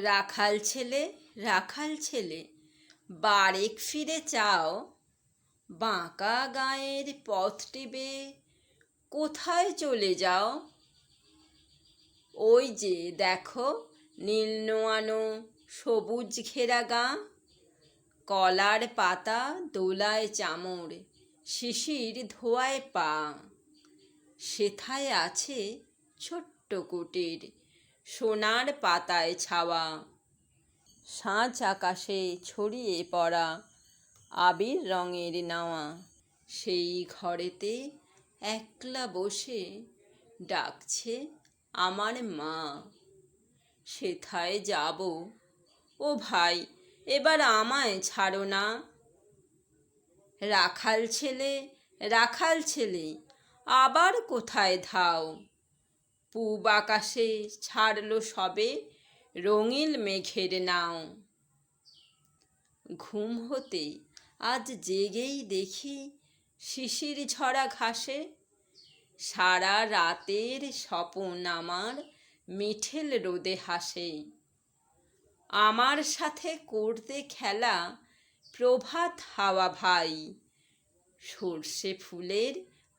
রাখাল ছেলে রাখাল ছেলে, বারেক ফিরে চাও, বাঁকা গায়ের পথটি বেয়ে কোথায় চলে যাও? ওই যে দেখো নীল নোয়ানো সবুজ ঘেরা গা, কলার পাতা দোলায় চামড় শিশির ধোয়ায় পা, সেথায় আছে ছোট্ট কুটির। সোনার পাতায় ছাওয়া। সাঁচ আকাশে ছড়িয়ে পড়া আবির রঙের নাওয়া। সেই ঘরেতে একলা বসে ডাকছে আমার মা। সেথায় যাব? ও ভাই, এবার আমায় ছাড়ো না। রাখাল ছেলে রাখাল ছেলে, আবার কোথায় ধাও? পূব আকাশে ছাড়ল সবে রঙিল মেঘের নাও। ঘুম হতে আজ জেগেই দেখি শিশির ঝরা ঘাসে। সারা রাতের স্বপন আমার মিঠেল রোদে হাসে। আমার সাথে করতে খেলা প্রভাত হাওয়া ভাই। সর্ষে ফুলের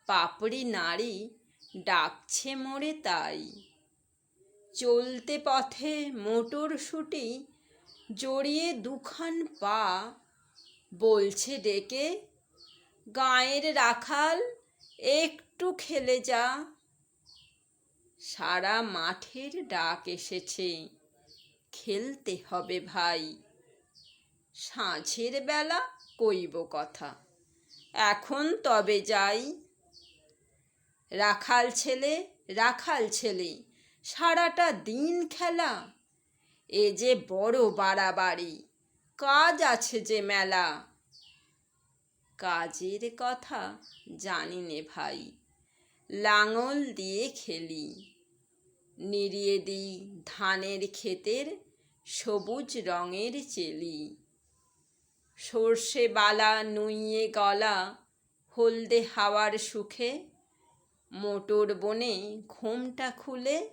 পাপড়ি নাড়ি ডাকছে মোরে তাই। চলতে পথে মোটর শুটি জড়িয়ে দুখান পা বলছে ডেকে, গায়ের রাখাল, একটু খেলে যা। সারা মাঠের ডাক এসেছে, খেলতে হবে ভাই। সাঁঝের বেলা কইব কথা, এখন তবে যাই। রাখাল ছেলে রাখাল ছেলে সারাটা দিন খেলা। এ যে বড় বাড়াবাড়ি। কাজ আছে যে মেলা। কাজের কথা জানি নে ভাই। লাঙল দিয়ে খেলি। নিড়িয়ে দিই ধানের ক্ষেতের সবুজ রঙের চেলি। সর্ষে বালা নুইয়ে গলা, হলদে হাওয়ার সুখে মোটর বনে ঘোমটা খুলে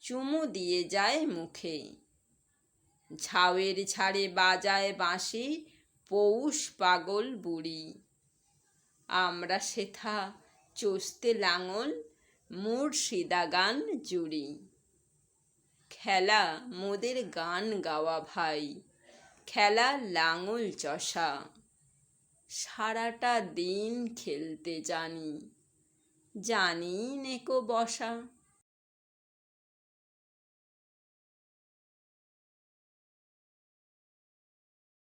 চুমু দিয়ে যায় মুখে। ঝাউয়ের ঝাড়ে বাজায় বাঁশি, পৌষ পাগল বুড়ি। আমরা সেথা চষতে লাঙল মুর্শিদা গান জুড়ি। খেলা মোদের গান গাওয়া ভাই, খেলা লাঙল চষা। সারাটা দিন খেলতে জানি। জানি নেকো বসা।